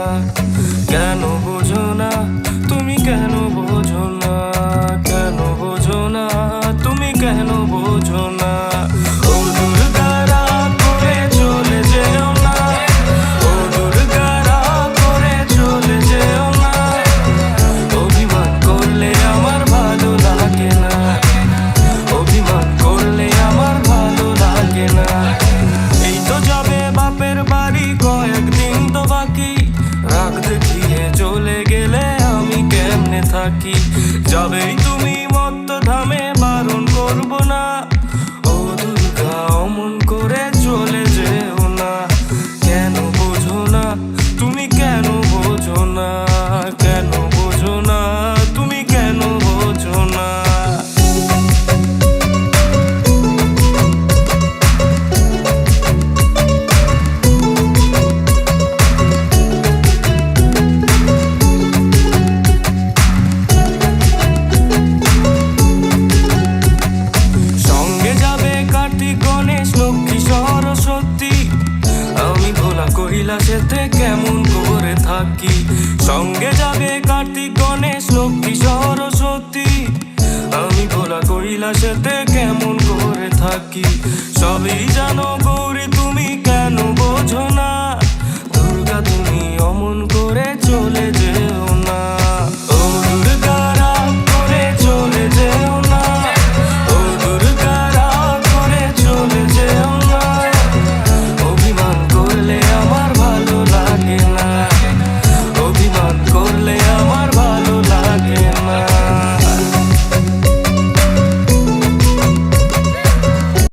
나. থাকি। যাবেই তুমি মত্ত ধামে বারণ করব না কেমন করে থাকি। সঙ্গে যাবে কার্তিক, গণেশ, লক্ষ্মী, সরস্বতী। আমি ভোলা কৈলাসেতে কেমন করে থাকি? সবই জানো গৌরী